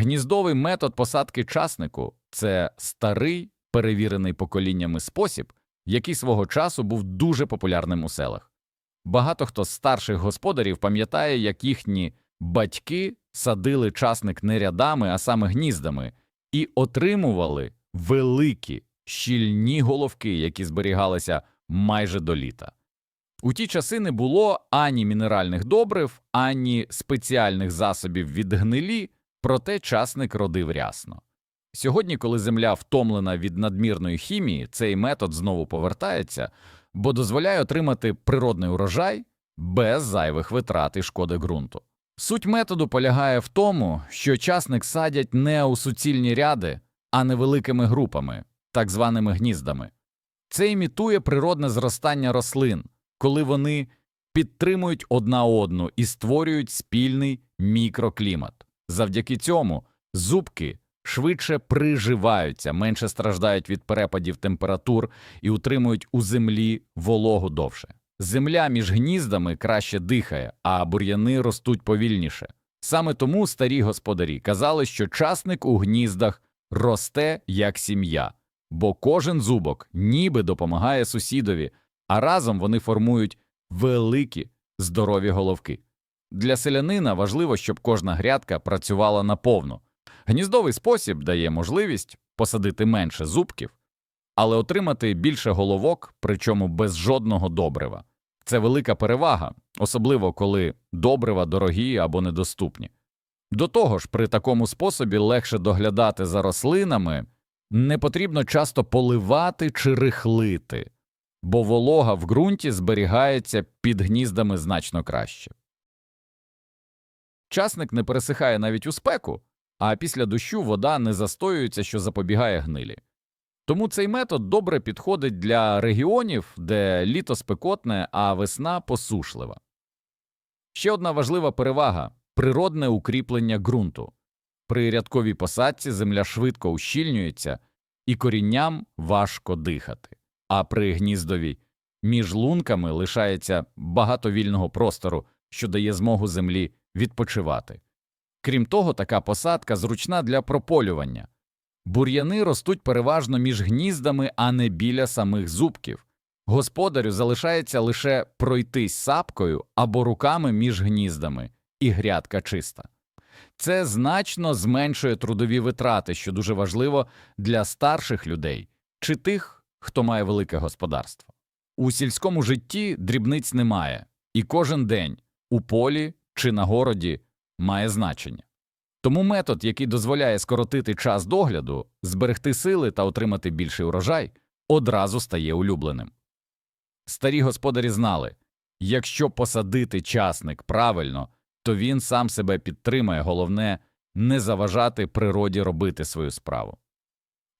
Гніздовий метод посадки часнику це старий, перевірений поколіннями спосіб, який свого часу був дуже популярним у селах. Багато хто з старших господарів пам'ятає, як їхні батьки садили часник не рядами, а саме гніздами, і отримували великі, щільні головки, які зберігалися майже до літа. У ті часи не було ані мінеральних добрив, ані спеціальних засобів від гнилі, проте часник родив рясно. Сьогодні, коли земля втомлена від надмірної хімії, цей метод знову повертається, бо дозволяє отримати природний урожай без зайвих витрат і шкоди ґрунту. Суть методу полягає в тому, що часник садять не у суцільні ряди, а невеликими групами, так званими гніздами. Це імітує природне зростання рослин, коли вони підтримують одна одну і створюють спільний мікроклімат. Завдяки цьому зубки швидше приживаються, менше страждають від перепадів температур і утримують у землі вологу довше. Земля між гніздами краще дихає, а бур'яни ростуть повільніше. Саме тому старі господарі казали, що часник у гніздах росте як сім'я, бо кожен зубок ніби допомагає сусідові, а разом вони формують великі здорові головки. Для селянина важливо, щоб кожна грядка працювала наповну. Гніздовий спосіб дає можливість посадити менше зубків, але отримати більше головок, причому без жодного добрива. Це велика перевага, особливо коли добрива дорогі або недоступні. До того ж, при такому способі легше доглядати за рослинами, не потрібно часто поливати чи рихлити, бо волога в ґрунті зберігається під гніздами значно краще. Часник не пересихає навіть у спеку, а після дощу вода не застоюється, що запобігає гнилі. Тому цей метод добре підходить для регіонів, де літо спекотне, а весна посушлива. Ще одна важлива перевага природне укріплення ґрунту. При рядковій посадці земля швидко ущільнюється і корінням важко дихати, а при гніздовій між лунками лишається багато вільного простору, що дає змогу землі відпочивати. Крім того, така посадка зручна для прополювання. Бур'яни ростуть переважно між гніздами, а не біля самих зубків. Господарю залишається лише пройтись сапкою або руками між гніздами, і грядка чиста. Це значно зменшує трудові витрати, що дуже важливо для старших людей чи тих, хто має велике господарство. У сільському житті дрібниць немає, і кожен день у полі чи на городі має значення. Тому метод, який дозволяє скоротити час догляду, зберегти сили та отримати більший урожай, одразу стає улюбленим. Старі господарі знали якщо посадити часник правильно, то він сам себе підтримає, головне не заважати природі робити свою справу.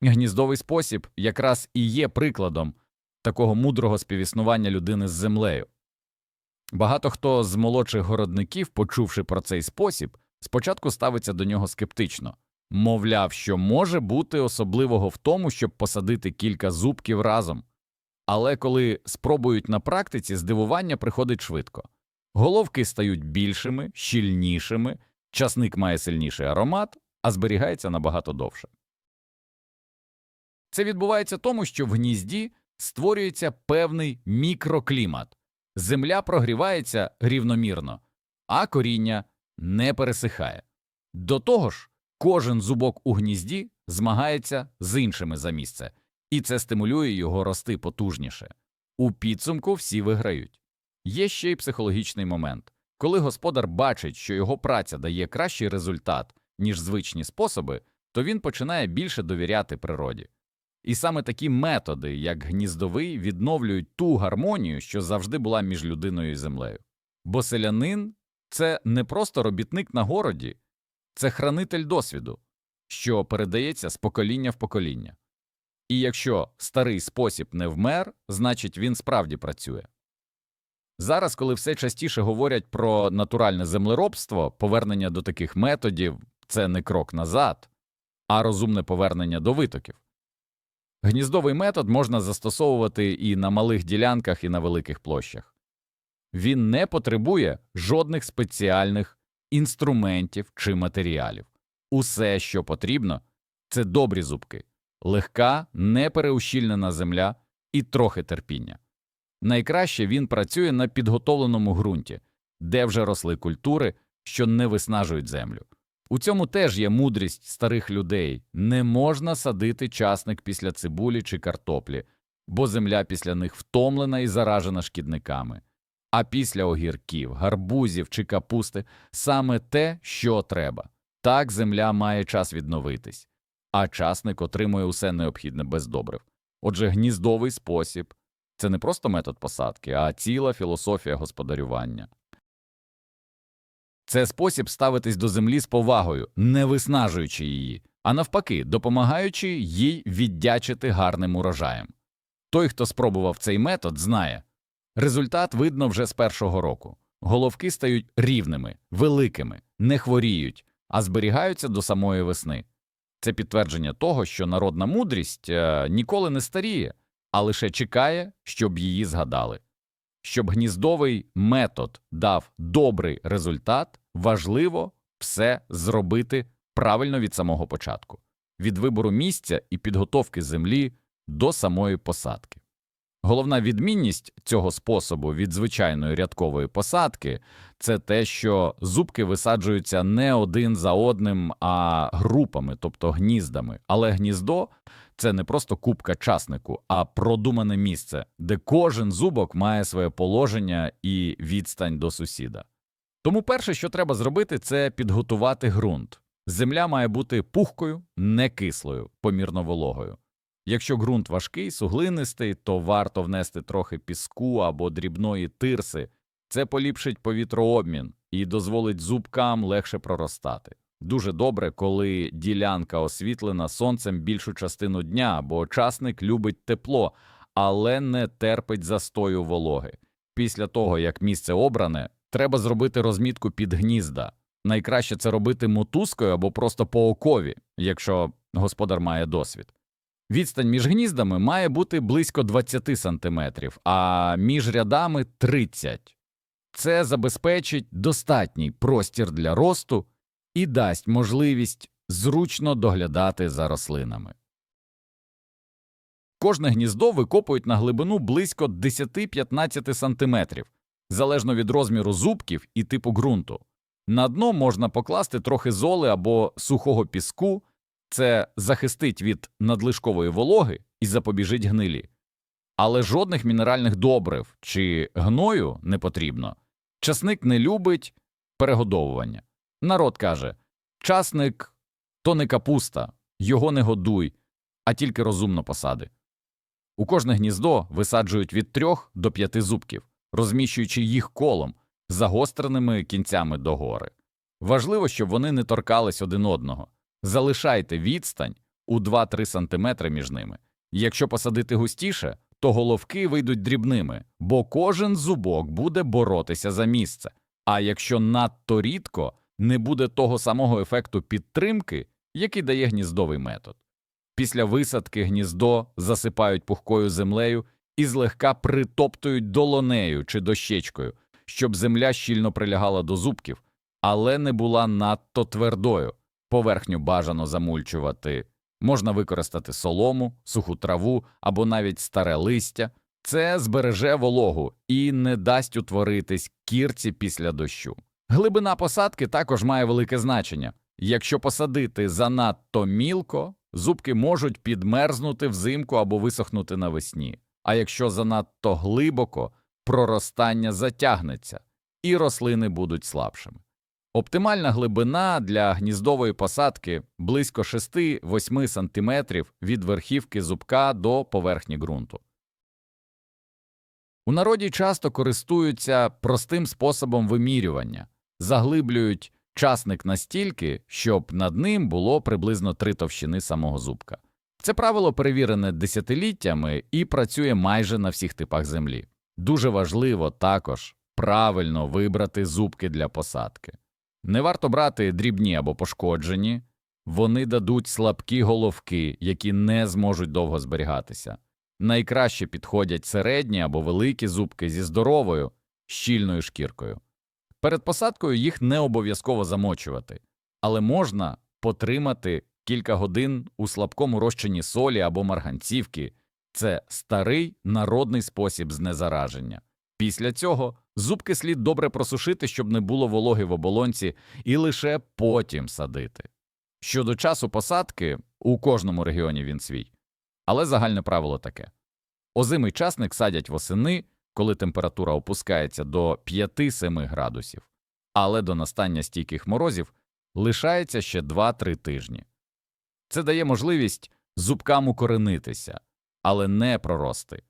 Гніздовий спосіб якраз і є прикладом такого мудрого співіснування людини з землею. Багато хто з молодших городників, почувши про цей спосіб, спочатку ставиться до нього скептично, мовляв, що може бути особливого в тому, щоб посадити кілька зубків разом. Але коли спробують на практиці, здивування приходить швидко. Головки стають більшими, щільнішими, часник має сильніший аромат, а зберігається набагато довше. Це відбувається тому, що в гнізді створюється певний мікроклімат, земля прогрівається рівномірно, а коріння не пересихає. До того ж, кожен зубок у гнізді змагається з іншими за місце, і це стимулює його рости потужніше. У підсумку всі виграють. Є ще й психологічний момент коли господар бачить, що його праця дає кращий результат, ніж звичні способи, то він починає більше довіряти природі. І саме такі методи, як гніздовий, відновлюють ту гармонію, що завжди була між людиною і землею. Бо селянин це не просто робітник на городі, це хранитель досвіду, що передається з покоління в покоління. І якщо старий спосіб не вмер, значить він справді працює. Зараз, коли все частіше говорять про натуральне землеробство, повернення до таких методів це не крок назад, а розумне повернення до витоків. Гніздовий метод можна застосовувати і на малих ділянках, і на великих площах. Він не потребує жодних спеціальних інструментів чи матеріалів. Усе, що потрібно, це добрі зубки, легка, непереущільнена земля і трохи терпіння. Найкраще він працює на підготовленому ґрунті, де вже росли культури, що не виснажують землю. У цьому теж є мудрість старих людей не можна садити часник після цибулі чи картоплі, бо земля після них втомлена і заражена шкідниками. А після огірків, гарбузів чи капусти саме те, що треба. Так земля має час відновитись, а часник отримує усе необхідне без добрив. Отже, гніздовий спосіб це не просто метод посадки, а ціла філософія господарювання. Це спосіб ставитись до землі з повагою, не виснажуючи її, а навпаки, допомагаючи їй віддячити гарним урожаєм. Той, хто спробував цей метод, знає результат видно вже з першого року. Головки стають рівними, великими, не хворіють, а зберігаються до самої весни. Це підтвердження того, що народна мудрість е, ніколи не старіє, а лише чекає, щоб її згадали. Щоб гніздовий метод дав добрий результат, важливо все зробити правильно від самого початку, від вибору місця і підготовки землі до самої посадки. Головна відмінність цього способу від звичайної рядкової посадки це те, що зубки висаджуються не один за одним, а групами, тобто гніздами. Але гніздо це не просто кубка часнику, а продумане місце, де кожен зубок має своє положення і відстань до сусіда. Тому перше, що треба зробити, це підготувати ґрунт. Земля має бути пухкою, не кислою, помірно вологою. Якщо ґрунт важкий, суглинистий, то варто внести трохи піску або дрібної тирси. Це поліпшить повітрообмін і дозволить зубкам легше проростати. Дуже добре, коли ділянка освітлена сонцем більшу частину дня, бо часник любить тепло, але не терпить застою вологи. Після того, як місце обране, треба зробити розмітку під гнізда. Найкраще це робити мотузкою або просто по окові, якщо господар має досвід. Відстань між гніздами має бути близько 20 см, а між рядами 30 Це забезпечить достатній простір для росту і дасть можливість зручно доглядати за рослинами. Кожне гніздо викопують на глибину близько 10-15 см, залежно від розміру зубків і типу ґрунту. На дно можна покласти трохи золи або сухого піску, це захистить від надлишкової вологи і запобіжить гнилі. Але жодних мінеральних добрив чи гною не потрібно. Часник не любить перегодовування. Народ каже часник то не капуста, його не годуй, а тільки розумно посади. У кожне гніздо висаджують від трьох до п'яти зубків, розміщуючи їх колом, загостреними кінцями догори. Важливо, щоб вони не торкались один одного. Залишайте відстань у 2-3 см між ними. Якщо посадити густіше, то головки вийдуть дрібними, бо кожен зубок буде боротися за місце. А якщо надто рідко, не буде того самого ефекту підтримки, який дає гніздовий метод. Після висадки гніздо засипають пухкою землею і злегка притоптують долонею чи дощечкою, щоб земля щільно прилягала до зубків, але не була надто твердою. Поверхню бажано замульчувати, можна використати солому, суху траву або навіть старе листя. Це збереже вологу і не дасть утворитись кірці після дощу. Глибина посадки також має велике значення. Якщо посадити занадто мілко, зубки можуть підмерзнути взимку або висохнути навесні, а якщо занадто глибоко, проростання затягнеться, і рослини будуть слабшими. Оптимальна глибина для гніздової посадки близько 6-8 см від верхівки зубка до поверхні ґрунту. У народі часто користуються простим способом вимірювання, заглиблюють часник настільки, щоб над ним було приблизно три товщини самого зубка. Це правило перевірене десятиліттями і працює майже на всіх типах землі. Дуже важливо також правильно вибрати зубки для посадки. Не варто брати дрібні або пошкоджені, вони дадуть слабкі головки, які не зможуть довго зберігатися. Найкраще підходять середні або великі зубки зі здоровою, щільною шкіркою. Перед посадкою їх не обов'язково замочувати, але можна потримати кілька годин у слабкому розчині солі або марганцівки це старий народний спосіб знезараження. Після цього зубки слід добре просушити, щоб не було вологи в оболонці, і лише потім садити. Щодо часу посадки, у кожному регіоні він свій. Але загальне правило таке: озимий часник садять восени, коли температура опускається до 5-7 градусів, але до настання стійких морозів лишається ще 2-3 тижні. Це дає можливість зубкам укоренитися, але не прорости.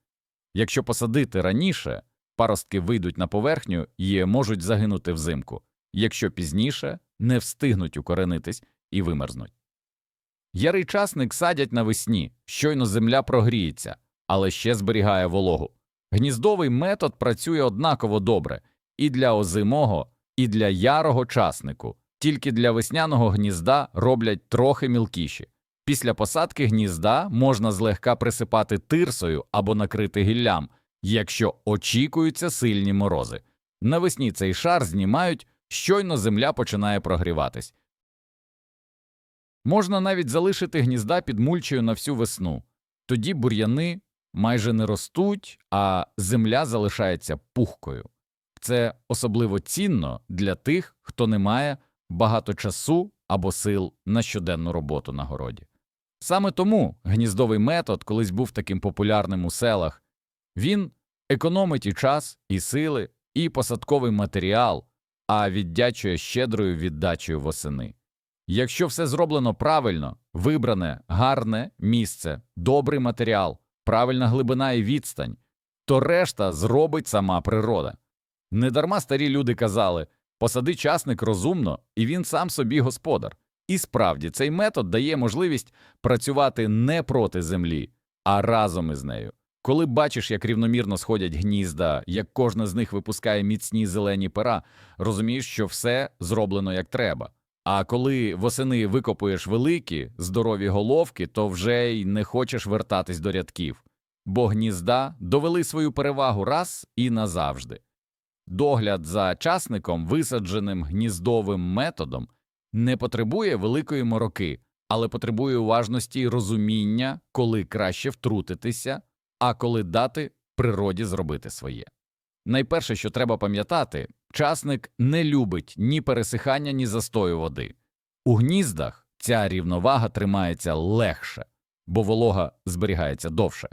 Якщо посадити раніше, паростки вийдуть на поверхню і можуть загинути взимку, якщо пізніше не встигнуть укоренитись і вимерзнуть. Ярий часник садять навесні, щойно земля прогріється, але ще зберігає вологу. Гніздовий метод працює однаково добре і для озимого, і для ярого часнику, тільки для весняного гнізда роблять трохи мілкіші. Після посадки гнізда можна злегка присипати тирсою або накрити гіллям, якщо очікуються сильні морози. Навесні цей шар знімають, щойно земля починає прогріватись. Можна навіть залишити гнізда під мульчею на всю весну. Тоді бур'яни майже не ростуть, а земля залишається пухкою. Це особливо цінно для тих, хто не має багато часу або сил на щоденну роботу на городі. Саме тому гніздовий метод колись був таким популярним у селах. Він економить і час, і сили, і посадковий матеріал, а віддячує щедрою віддачею восени. Якщо все зроблено правильно, вибране гарне місце, добрий матеріал, правильна глибина і відстань, то решта зробить сама природа. Недарма старі люди казали посади часник розумно, і він сам собі господар. І справді цей метод дає можливість працювати не проти землі, а разом із нею. Коли бачиш, як рівномірно сходять гнізда, як кожна з них випускає міцні зелені пера, розумієш, що все зроблено як треба. А коли восени викопуєш великі, здорові головки, то вже й не хочеш вертатись до рядків, бо гнізда довели свою перевагу раз і назавжди. Догляд за часником, висадженим гніздовим методом, не потребує великої мороки, але потребує уважності і розуміння, коли краще втрутитися, а коли дати природі зробити своє. Найперше, що треба пам'ятати, часник не любить ні пересихання, ні застою води. У гніздах ця рівновага тримається легше, бо волога зберігається довше,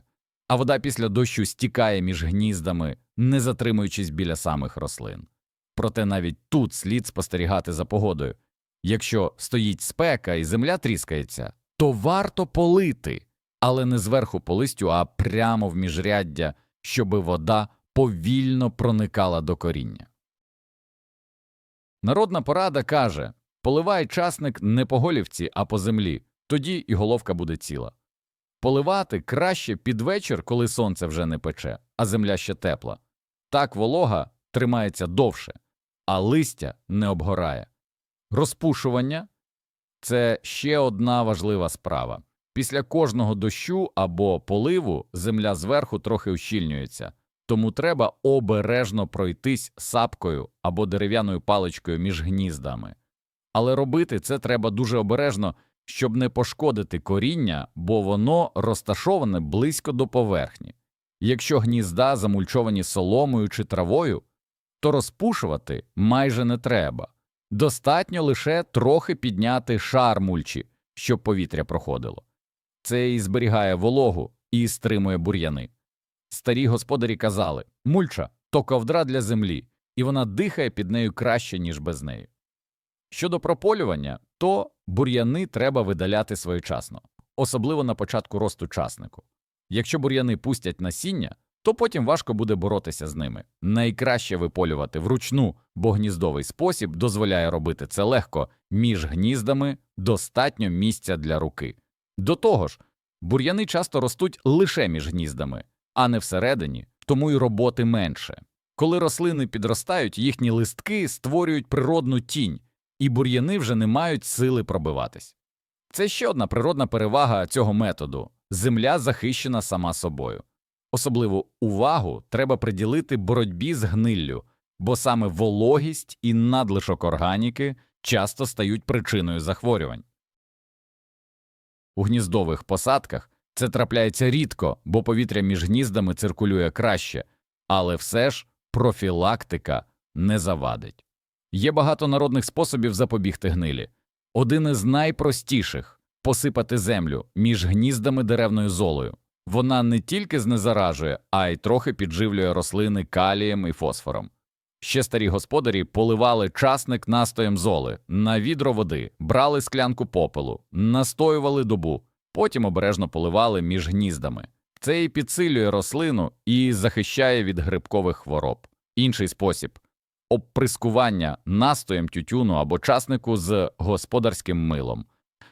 а вода після дощу стікає між гніздами, не затримуючись біля самих рослин. Проте навіть тут слід спостерігати за погодою. Якщо стоїть спека і земля тріскається, то варто полити, але не зверху по листю, а прямо в міжряддя, щоби вода повільно проникала до коріння. Народна порада каже поливай часник не по голівці, а по землі, тоді і головка буде ціла. Поливати краще під вечір, коли сонце вже не пече, а земля ще тепла. Так волога тримається довше, а листя не обгорає. Розпушування це ще одна важлива справа. Після кожного дощу або поливу земля зверху трохи ущільнюється, тому треба обережно пройтись сапкою або дерев'яною паличкою між гніздами. Але робити це треба дуже обережно, щоб не пошкодити коріння, бо воно розташоване близько до поверхні. Якщо гнізда замульчовані соломою чи травою, то розпушувати майже не треба. Достатньо лише трохи підняти шар мульчі, щоб повітря проходило. Це і зберігає вологу і стримує бур'яни. Старі господарі казали мульча то ковдра для землі, і вона дихає під нею краще, ніж без неї. Щодо прополювання, то бур'яни треба видаляти своєчасно, особливо на початку росту часнику. Якщо бур'яни пустять насіння, то потім важко буде боротися з ними. Найкраще виполювати вручну, бо гніздовий спосіб дозволяє робити це легко, між гніздами достатньо місця для руки. До того ж, бур'яни часто ростуть лише між гніздами, а не всередині, тому й роботи менше. Коли рослини підростають, їхні листки створюють природну тінь, і бур'яни вже не мають сили пробиватись. Це ще одна природна перевага цього методу земля захищена сама собою. Особливу увагу треба приділити боротьбі з гниллю, бо саме вологість і надлишок органіки часто стають причиною захворювань. У гніздових посадках це трапляється рідко, бо повітря між гніздами циркулює краще, але все ж профілактика не завадить. Є багато народних способів запобігти гнилі. Один із найпростіших посипати землю між гніздами деревною золою. Вона не тільки знезаражує, а й трохи підживлює рослини калієм і фосфором. Ще старі господарі поливали часник настоєм золи на відро води, брали склянку попелу, настоювали добу, потім обережно поливали між гніздами. Це і підсилює рослину і захищає від грибкових хвороб. Інший спосіб обприскування настоєм тютюну або часнику з господарським милом.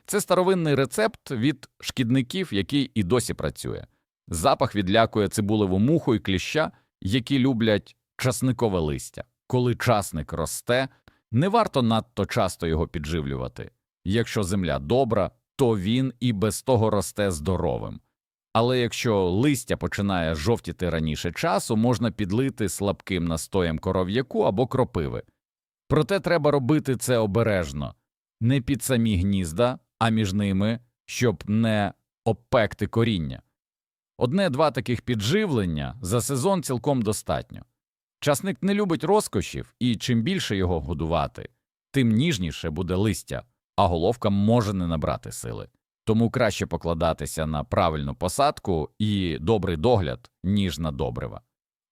Це старовинний рецепт від шкідників, який і досі працює. Запах відлякує цибулеву муху і кліща, які люблять часникове листя. Коли часник росте, не варто надто часто його підживлювати. Якщо земля добра, то він і без того росте здоровим. Але якщо листя починає жовтіти раніше часу, можна підлити слабким настоєм коров'яку або кропиви. Проте треба робити це обережно, не під самі гнізда, а між ними, щоб не обпекти коріння. Одне-два таких підживлення за сезон цілком достатньо. Часник не любить розкошів, і чим більше його годувати, тим ніжніше буде листя, а головка може не набрати сили. Тому краще покладатися на правильну посадку і добрий догляд, ніж на добрива.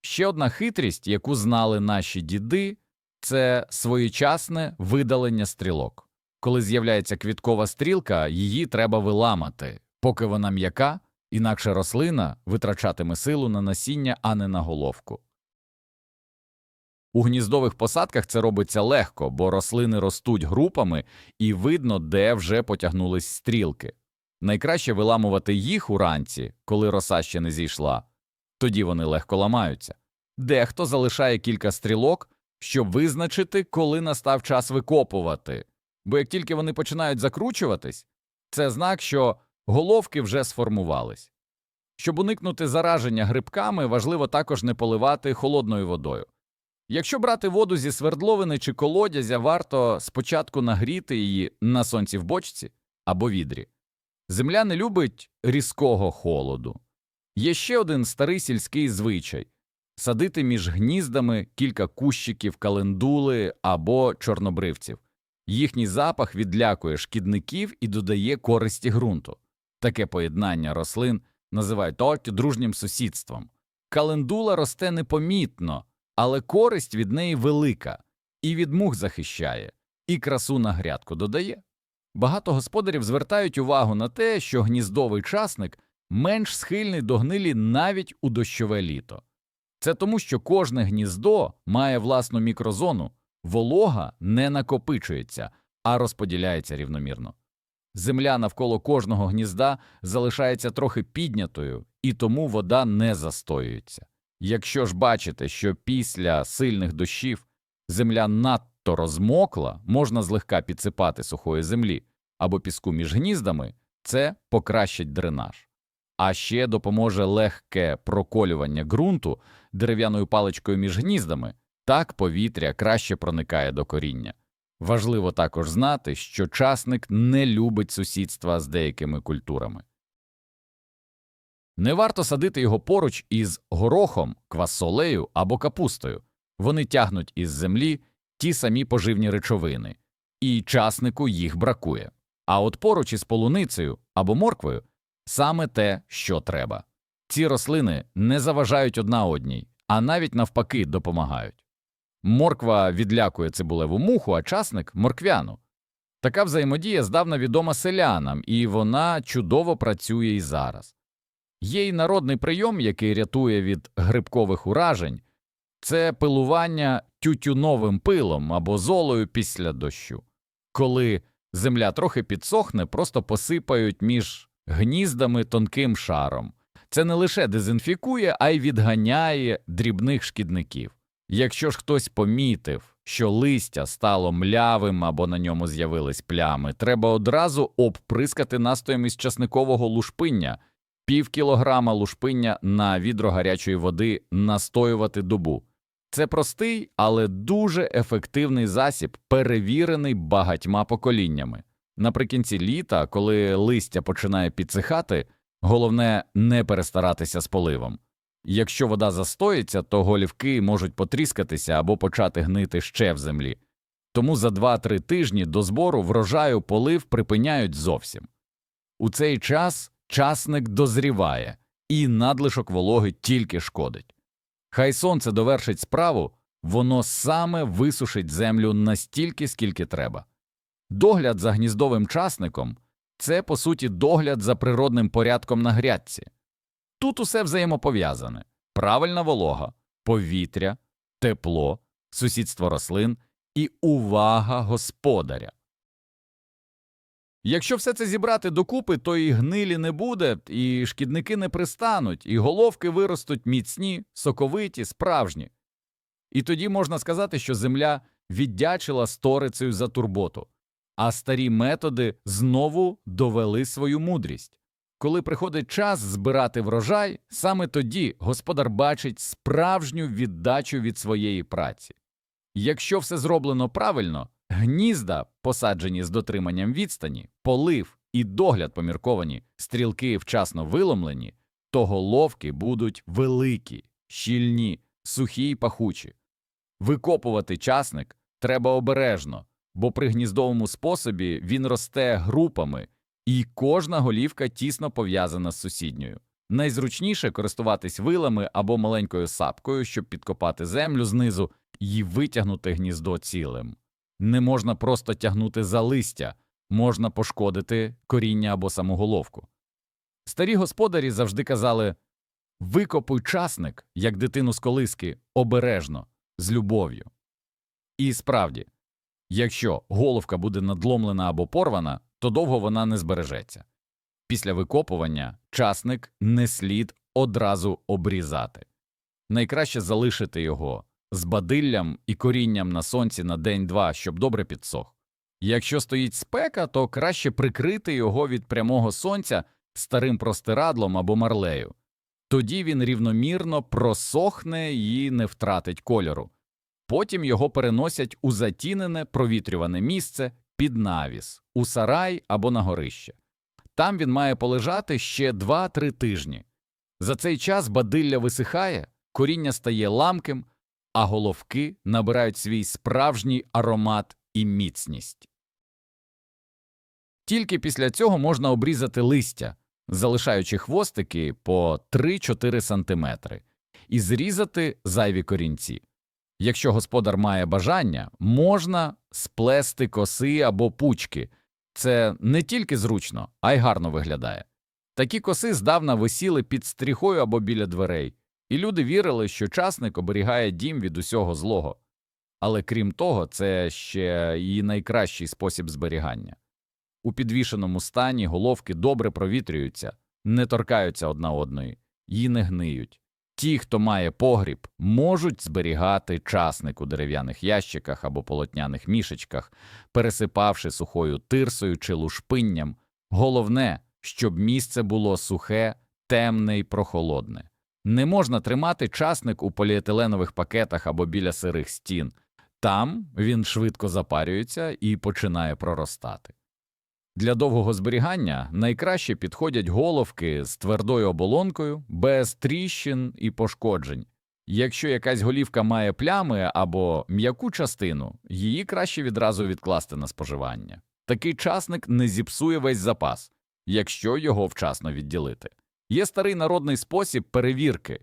Ще одна хитрість, яку знали наші діди, це своєчасне видалення стрілок. Коли з'являється квіткова стрілка, її треба виламати, поки вона м'яка, інакше рослина витрачатиме силу на насіння, а не на головку. У гніздових посадках це робиться легко, бо рослини ростуть групами і видно, де вже потягнулись стрілки. Найкраще виламувати їх уранці, коли роса ще не зійшла, тоді вони легко ламаються. Дехто залишає кілька стрілок, щоб визначити, коли настав час викопувати, бо як тільки вони починають закручуватись, це знак, що головки вже сформувались. Щоб уникнути зараження грибками, важливо також не поливати холодною водою. Якщо брати воду зі свердловини чи колодязя, варто спочатку нагріти її на сонці в бочці або відрі. Земля не любить різкого холоду. Є ще один старий сільський звичай садити між гніздами кілька кущиків календули або чорнобривців. Їхній запах відлякує шкідників і додає користі ґрунту. Таке поєднання рослин називають торті дружнім сусідством. Календула росте непомітно, але користь від неї велика, і від мух захищає, і красу на грядку додає. Багато господарів звертають увагу на те, що гніздовий часник менш схильний до гнилі навіть у дощове літо. Це тому, що кожне гніздо має власну мікрозону, волога не накопичується, а розподіляється рівномірно. Земля навколо кожного гнізда залишається трохи піднятою, і тому вода не застоюється. Якщо ж бачите, що після сильних дощів земля надто розмокла, можна злегка підсипати сухої землі або піску між гніздами, це покращить дренаж. А ще допоможе легке проколювання ґрунту дерев'яною паличкою між гніздами, так повітря краще проникає до коріння. Важливо також знати, що часник не любить сусідства з деякими культурами. Не варто садити його поруч із горохом, квасолею або капустою. Вони тягнуть із землі ті самі поживні речовини, і часнику їх бракує. А от поруч із полуницею або морквою саме те, що треба. Ці рослини не заважають одна одній, а навіть навпаки допомагають. Морква відлякує цибулеву муху, а часник морквяну. Така взаємодія здавна відома селянам, і вона чудово працює і зараз. Є й народний прийом, який рятує від грибкових уражень це пилування тютюновим пилом або золою після дощу. Коли земля трохи підсохне, просто посипають між гніздами тонким шаром. Це не лише дезінфікує, а й відганяє дрібних шкідників. Якщо ж хтось помітив, що листя стало млявим або на ньому з'явились плями, треба одразу обприскати настоєм із часникового лушпиння, пів кілограма лушпиння на відро гарячої води настоювати добу. Це простий, але дуже ефективний засіб, перевірений багатьма поколіннями. Наприкінці літа, коли листя починає підсихати, головне не перестаратися з поливом. Якщо вода застоїться, то голівки можуть потріскатися або почати гнити ще в землі. Тому за 2-3 тижні до збору врожаю полив припиняють зовсім. У цей час часник дозріває, і надлишок вологи тільки шкодить. Хай сонце довершить справу, воно саме висушить землю настільки, скільки треба. Догляд за гніздовим часником це, по суті, догляд за природним порядком на грядці. Тут усе взаємопов'язане правильна волога, повітря, тепло, сусідство рослин і увага господаря. Якщо все це зібрати докупи, то і гнилі не буде, і шкідники не пристануть, і головки виростуть міцні, соковиті, справжні. І тоді можна сказати, що земля віддячила сторицею за турботу, а старі методи знову довели свою мудрість. Коли приходить час збирати врожай, саме тоді господар бачить справжню віддачу від своєї праці. Якщо все зроблено правильно, гнізда, посаджені з дотриманням відстані, полив і догляд помірковані, стрілки вчасно виломлені, то головки будуть великі, щільні, сухі й пахучі. Викопувати часник треба обережно, бо при гніздовому способі він росте групами, і кожна голівка тісно пов'язана з сусідньою. Найзручніше користуватись вилами або маленькою сапкою, щоб підкопати землю знизу і витягнути гніздо цілим. Не можна просто тягнути за листя, можна пошкодити коріння або саму головку. Старі господарі завжди казали викопуй часник, як дитину з колиски, обережно, з любов'ю. І справді, якщо головка буде надломлена або порвана, то довго вона не збережеться. Після викопування часник не слід одразу обрізати. Найкраще залишити його з бадиллям і корінням на сонці на день-два, щоб добре підсох. Якщо стоїть спека, то краще прикрити його від прямого сонця старим простирадлом або марлею. Тоді він рівномірно просохне і не втратить кольору. Потім його переносять у затінене провітрюване місце під навіс, у сарай або на горище. Там він має полежати ще 2-3 тижні. За цей час бадилля висихає, коріння стає ламким, а головки набирають свій справжній аромат і міцність. Тільки після цього можна обрізати листя, залишаючи хвостики по 3-4 см, і зрізати зайві корінці. Якщо господар має бажання, можна сплести коси або пучки. Це не тільки зручно, а й гарно виглядає. Такі коси здавна висіли під стріхою або біля дверей, і люди вірили, що часник оберігає дім від усього злого. Але крім того, це ще і найкращий спосіб зберігання. У підвішеному стані головки добре провітрюються, не торкаються одна одної і не гниють. Ті, хто має погріб, можуть зберігати часник у дерев'яних ящиках або полотняних мішечках, пересипавши сухою тирсою чи лушпинням. Головне, щоб місце було сухе, темне й прохолодне. Не можна тримати часник у поліетиленових пакетах або біля сирих стін. Там він швидко запарюється і починає проростати. Для довгого зберігання найкраще підходять головки з твердою оболонкою, без тріщин і пошкоджень. Якщо якась голівка має плями або м'яку частину, її краще відразу відкласти на споживання. Такий часник не зіпсує весь запас, якщо його вчасно відділити. Є старий народний спосіб перевірки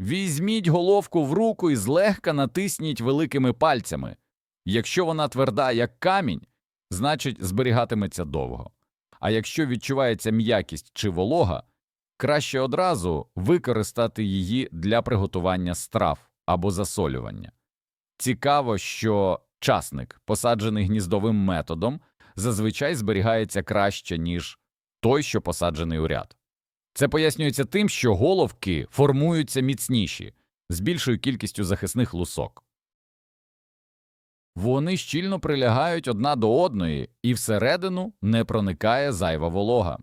візьміть головку в руку і злегка натисніть великими пальцями. Якщо вона тверда, як камінь, значить зберігатиметься довго. А якщо відчувається м'якість чи волога, краще одразу використати її для приготування страв або засолювання. Цікаво, що часник, посаджений гніздовим методом, зазвичай зберігається краще, ніж той, що посаджений у ряд. Це пояснюється тим, що головки формуються міцніші, з більшою кількістю захисних лусок. Вони щільно прилягають одна до одної, і всередину не проникає зайва волога.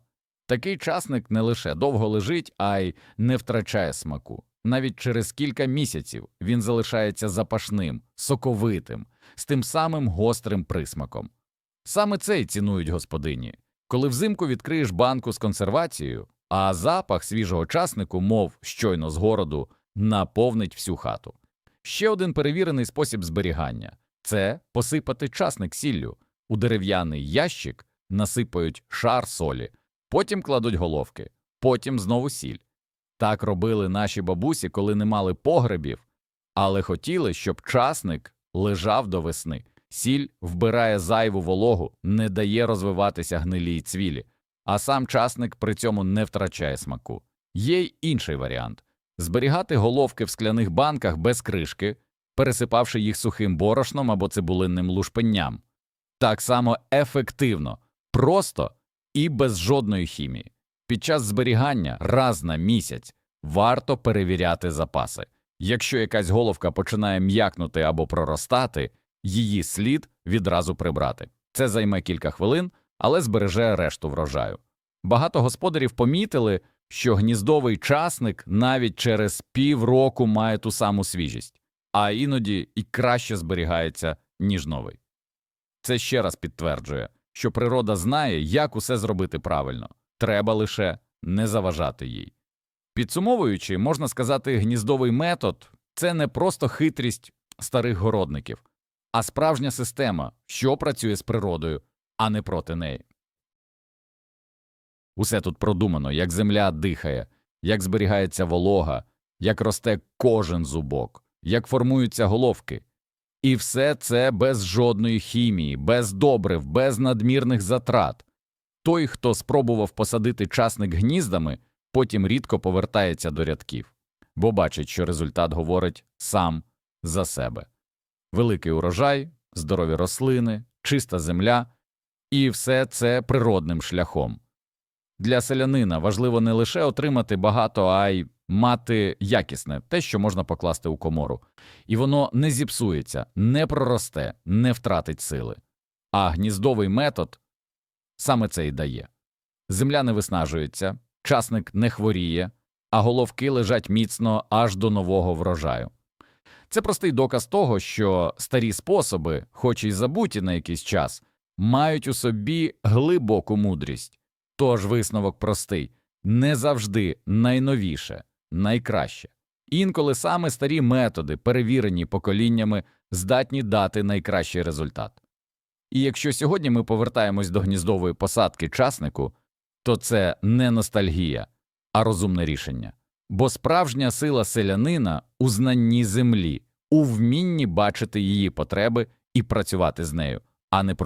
Такий часник не лише довго лежить, а й не втрачає смаку. Навіть через кілька місяців він залишається запашним, соковитим, з тим самим гострим присмаком. Саме це й цінують господині. Коли взимку відкриєш банку з консервацією, а запах свіжого часнику, мов щойно з городу, наповнить всю хату. Ще один перевірений спосіб зберігання це посипати часник сіллю. У дерев'яний ящик насипають шар солі, потім кладуть головки, потім знову сіль. Так робили наші бабусі, коли не мали погребів, але хотіли, щоб часник лежав до весни. Сіль вбирає зайву вологу, не дає розвиватися гнилій цвілі, а сам часник при цьому не втрачає смаку. Є й інший варіант зберігати головки в скляних банках без кришки, пересипавши їх сухим борошном або цибулинним лушпенням. Так само ефективно, просто і без жодної хімії. Під час зберігання раз на місяць варто перевіряти запаси. Якщо якась головка починає м'якнути або проростати, її слід відразу прибрати. Це займе кілька хвилин, але збереже решту врожаю. Багато господарів помітили, що гніздовий часник навіть через півроку має ту саму свіжість, а іноді і краще зберігається, ніж новий. Це ще раз підтверджує, що природа знає, як усе зробити правильно, треба лише не заважати їй. Підсумовуючи, можна сказати, гніздовий метод це не просто хитрість старих городників, а справжня система, що працює з природою, а не проти неї. Усе тут продумано, як земля дихає, як зберігається волога, як росте кожен зубок, як формуються головки. І все це без жодної хімії, без добрив, без надмірних затрат. Той, хто спробував посадити часник гніздами, потім рідко повертається до рядків, бо бачить, що результат говорить сам за себе. Великий урожай, здорові рослини, чиста земля і все це природним шляхом. Для селянина важливо не лише отримати багато, а й мати якісне, те, що можна покласти у комору. І воно не зіпсується, не проросте, не втратить сили. А гніздовий метод саме це і дає. Земля не виснажується, часник не хворіє, а головки лежать міцно аж до нового врожаю. Це простий доказ того, що старі способи, хоч і забуті на якийсь час, мають у собі глибоку мудрість. Тож висновок простий не завжди найновіше, найкраще. Інколи саме старі методи, перевірені поколіннями, здатні дати найкращий результат. І якщо сьогодні ми повертаємось до гніздової посадки часнику, то це не ностальгія, а розумне рішення. Бо справжня сила селянина у знанні землі, у вмінні бачити її потреби і працювати з нею, а не